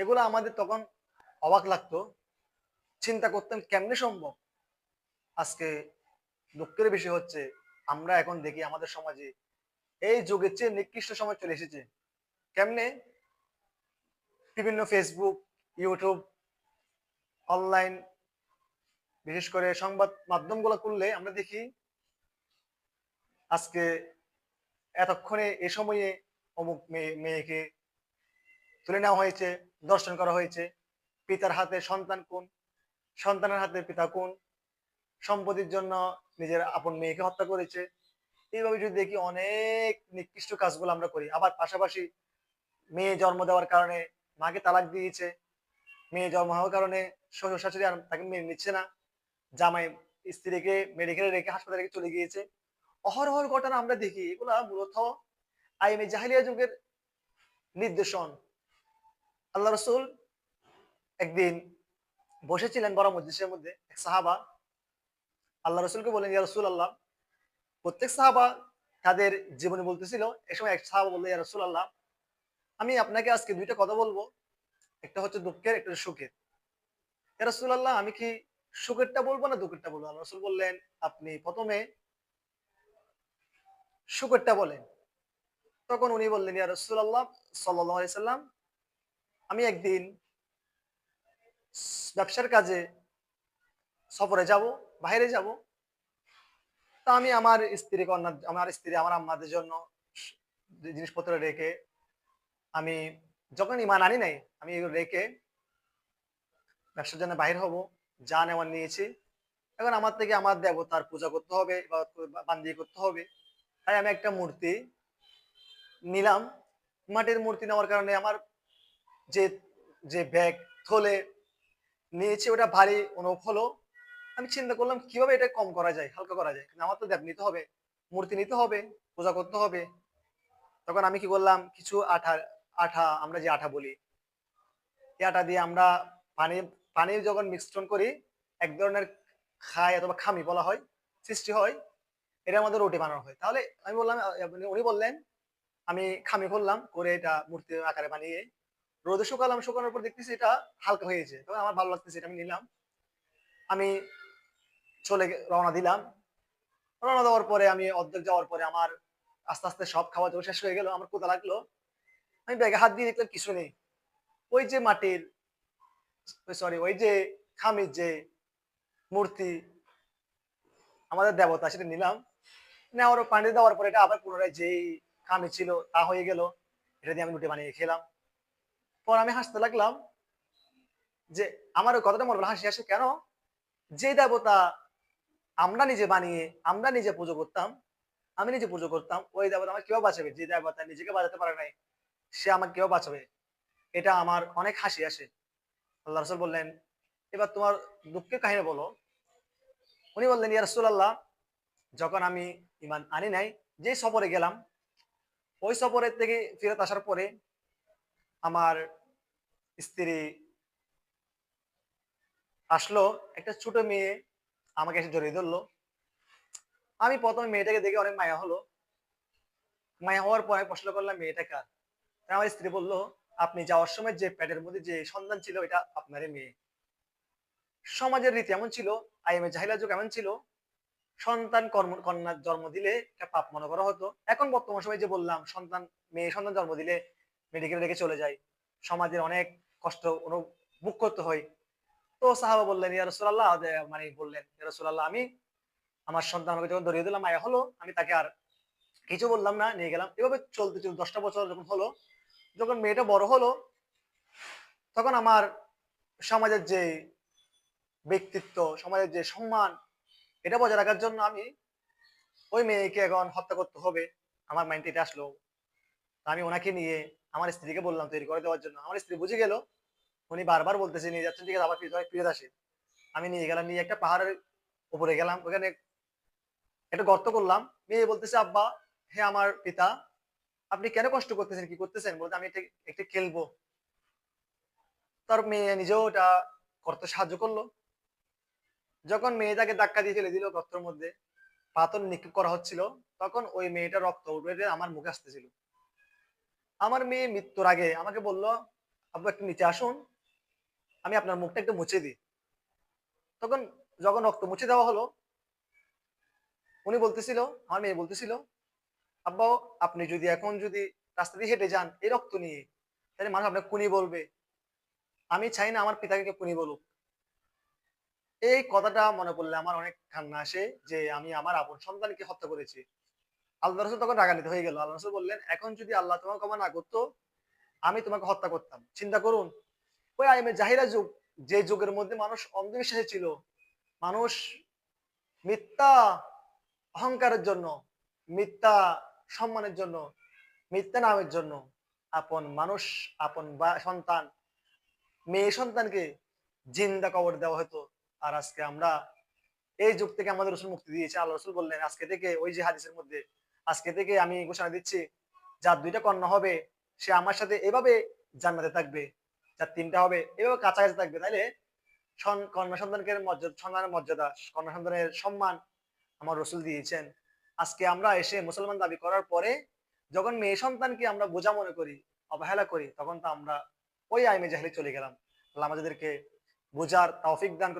এগুলো আমাদের তখন অবাক লাগতো। চিন্তা করতাম, কেমনে সম্ভব? আজকে দুঃখের বিষয় হচ্ছে, আমরা এখন দেখি আমাদের সমাজে এই যুগের চেয়ে নিকৃষ্ট সময় চলে এসেছে। কেমনে? বিভিন্ন ফেসবুক ইউটিউব অনলাইন বিশেষ করে সংবাদ মাধ্যমগুলো করলে আমরা দেখি, আজকে এতক্ষণে এ সময়ে অমুক মেয়ে মেয়েকে তুলে নেওয়া হয়েছে। দর্শন করা হয়েছে। পিতার হাতে সন্তান কোন? সন্তানের হাতে পিতা কোন? সম্পত্তির জন্য নিজের আপন মেয়েকে হত্যা করেছে। এইভাবে যদি দেখি অনেক নিকৃষ্ট কাজগুলো আমরা করি। আবার পাশাপাশি মেয়ে জন্ম দেওয়ার কারণে মাকে তালাক দিয়েছে। মেয়ে জন্ম হওয়ার কারণে শ্বশুর শাশুড়ি আর তাকে মেনে নিচ্ছে না। জামাই স্ত্রীকে মেডিকেলে রেখে হাসপাতালে চলে গিয়েছে। অহরহর ঘটনা আমরা দেখি। এগুলা মূলত আইএমএ জাহিলিয়া যুগের নির্দেশন। আল্লাহ রসুল একদিন বসেছিলেন বড় মসজিদের মধ্যে এক সাহাবা। আল্লাহ রসুলকে বলেন ইয়া রসুল আল্লাহ প্রত্যেক সাহাবা তাদের জীবনে বলতেছিল এক সময় এক সাহাবা বলল, ইয়া রসুল আল্লাহ আমি আপনাকে আজকে দুইটা কথা বলব। একটা হচ্ছে দুঃখের, একটা হচ্ছে সুখের। ইয়া রসুল আল্লাহ আমি কি সুখেরটা বলব না দুঃখেরটা বলব? আল্লাহ রসুল বললেন, আপনি প্রথমে সুখেরটা বলেন। তখন উনি বললেন, ইয়া রসুল আল্লাহ সাল্লাহ সাল্লাম আমি একদিন ব্যবসার কাজে সফরে যাব, বাইরে যাব। তা আমি আমার স্ত্রী কন্যা আমার স্ত্রী আমার আম্মাদের জন্য জিনিসপত্র রেখে আমি যখন ইমান আনি নাই, আমি এগুলো রেখে ব্যবসার জন্য বাইর হব, যা নেওয়ার নিয়েছি। এখন আমার থেকে আমার দেবতার পূজা করতে হবে বান্দি করতে হবে। তাই আমি একটা মূর্তি নিলাম। মাটির মূর্তি নেওয়ার কারণে আমার যে যে ব্যাগ থলে নিয়েছি ওটা ভারী অনুভব হলো। আমি চিন্তা করলাম, কীভাবে এটা কম করা যায়, হালকা করা যায়? আমার তো দেব নিতে হবে, মূর্তি নিতে হবে, পূজা করতে হবে। তখন আমি কি করলাম, কিছু আঠা আঠা, আমরা যে আঠা বলি, এই আঠা দিয়ে আমরা পানি পানির যখন মিশ্রণ করি, এক ধরনের খায় অথবা খামি বলা হয়, সৃষ্টি হয়, এটা আমাদের রুটি বানানো হয়। তাহলে আমি বললাম, উনি বললেন, আমি খামি করলাম, করে এটা মূর্তি আকারে বানিয়ে রোদে শুকালাম, শুকানোর পর দেখতেছি এটা হালকা হয়েছে তবে আমার ভালো লাগতেছে, এটা আমি নিলাম। আমি চলে রওনা দিলাম। রওনা দেওয়ার পরে, আমি অর্ধেক যাওয়ার পরে আমার আস্তে আস্তে সব খাওয়া দাওয়া শেষ হয়ে গেল। আমার কোথা লাগল। আমি ব্যাগে হাত দিয়ে দেখলাম কিছু নেই। ওই যে মাটির সরি ওই যে খামির যে মূর্তি, আমাদের দেবতা, সেটা নিলাম। নেওয়ার পানি দেওয়ার পরে এটা আবার পুনরায় যেই খামি ছিল, তা হয়ে গেল। এটা দিয়ে আমি রুটি বানিয়ে খেলাম। পর আমি হাসতে লাগলাম যে, আমার ওই কথাটা মনে হাসি হাসি, কেন? যে দেবতা আমরা নিজে বানিয়ে, আমরা নিজে পুজো করতাম, আমি নিজে পুজো করতাম, ওই দেবতা আমার কেউ বাঁচাবে? যে দেবতা নিজেকে বাঁচাতে পারে নাই, সে আমাকে কেউ বাঁচাবে? এটা আমার অনেক হাসি আসে। আল্লাহ রসুল বললেন, এবার তোমার দুঃখের কাহিনী বলো। উনি বললেন, ইয়া রসুল আল্লাহ যখন আমি ইমান আনি নাই যে সফরে গেলাম, ওই সফরের থেকে ফেরত আসার পরে আমার স্ত্রী আসলো, একটা ছোট মেয়ে আমাকে এসে জড়িয়ে ধরলো। আমি প্রথমে মেয়েটাকে দেখে অনেক মায়া হলো। মায়া হওয়ার পরে প্রশ্ন করলাম, মেয়েটা কার? আমার স্ত্রী বলল, আপনি যাওয়ার সময় যে প্যাটের মধ্যে যে সন্তান ছিল এটা আপনারই মেয়ে। সমাজের রীতি এমন ছিল, আইএমএ জাহিলা যুগ এমন ছিল, সন্তান কর্ম, কন্যার জন্ম দিলে একটা পাপ মনে করা হতো। এখন বর্তমান সময় যে বললাম, সন্তান, মেয়ে সন্তান জন্ম দিলে মেডিকেল রেখে চলে যায়। সমাজের অনেক কষ্ট বুক করতে হয়। তো সাহাবা বললেন, ইয়া রসুল্লাহ মানে বললেন, ইয়া রসুল্লাহ আমি আমার সন্তান আমাকে যখন ধরিয়ে দিলাম, মায়া হলো, আমি তাকে আর কিছু বললাম না, নিয়ে গেলাম। এভাবে চলতে চলতে দশটা বছর যখন হলো, যখন মেয়েটা বড় হলো, তখন আমার সমাজের যে ব্যক্তিত্ব, সমাজের যে সম্মান, এটা বজায় রাখার জন্য আমি ওই মেয়েকে এখন হত্যা করতে হবে। আমার মাইন্ড এটা আসলো। আমি ওনাকে নিয়ে আমার স্ত্রীকে বললাম তৈরি করে দেওয়ার জন্য। আমার স্ত্রী বুঝে গেল, উনি বারবার বলতেছে, নিয়ে যাচ্ছেন, ঠিক আছে, আবার ফিরে আসে। আমি নিয়ে গেলাম, নিয়ে একটা পাহাড়ের উপরে গেলাম, ওখানে একটা গর্ত করলাম। মেয়ে বলতেছে, আব্বা, হে আমার পিতা, আপনি কেন কষ্ট করতেছেন, কি করতেছেন? বলতে, আমি একটু খেলব। তার মেয়ে নিজেও ওটা করতে সাহায্য করল। যখন মেয়ে তাকে ধাক্কা দিয়ে ফেলে দিল গর্তের মধ্যে, পাথর নিক্ষেপ করা হচ্ছিল, তখন ওই মেয়েটা রক্ত উঠে আমার মুখে আসতেছিল। আমার মেয়ে মৃত্যুর আগে আমাকে বলল, আব্বু, একটু নিচে আসুন। আমি আপনার মুখটা একটু মুছে দিই। তখন যখন রক্ত মুছে দেওয়া হলো, উনি বলতেছিল, আমার মেয়ে বলতেছিল আব্বাও আপনি যদি এখন যদি রাস্তা দিয়ে হেঁটে যান এই রক্ত নিয়ে, তাহলে মানুষ আপনাকে কুনি বলবে। আমি চাই না আমার পিতাকে কুনি বলুক। এই কথাটা মনে পড়লে আমার অনেক কান্না আসে যে আমি আমার আপন সন্তানকে হত্যা করেছি। আল্লাহ রসুল তখন রাগান্বিত হয়ে গেল। আল্লাহ রসুল বললেন, এখন যদি আল্লাহ তোমাকে ক্ষমা না করতো, আমি তোমাকে হত্যা করতাম। চিন্তা করুন, ওই আইমে জাহিরা যুগ, যে যুগের মধ্যে মানুষ অন্ধবিশ্বাসী ছিল, মানুষ মিথ্যা অহংকারের জন্য, মিথ্যা সম্মানের জন্য, মিথ্যা নামের জন্য আপন মানুষ, আপন সন্তান, মেয়ে সন্তানকে জিন্দা কবর দেওয়া হতো। আর আজকে আমরা এই যুগ থেকে আমাদের রসুল মুক্তি দিয়েছে। আল্লাহ রসুল বললেন, আজকে থেকে ওই যে হাদিসের মধ্যে আজকে থেকে আমি ঘোষণা দিচ্ছি, যার দুইটা কন্যা হবে, সে আমার সাথে এভাবে জান্নাতে থাকবে, যার তিনটা হবে, এভাবে কাছাকাছি থাকবে। তাইলে কন্যা সন্তানকে মর্যাদা সন্তানের মর্যাদা কন্যা সন্তানের সম্মান আমার রসুল দিয়েছেন। আজকে আমরা এসে মুসলমান দাবি করার পরে যখন মেয়ে সন্তানকে আমরা বোঝা মনে করি, অবহেলা করি, তখন তো আমরা ওই আইমে জাহলে চলে গেলাম। আমাদেরকে বোঝার তৌফিক দান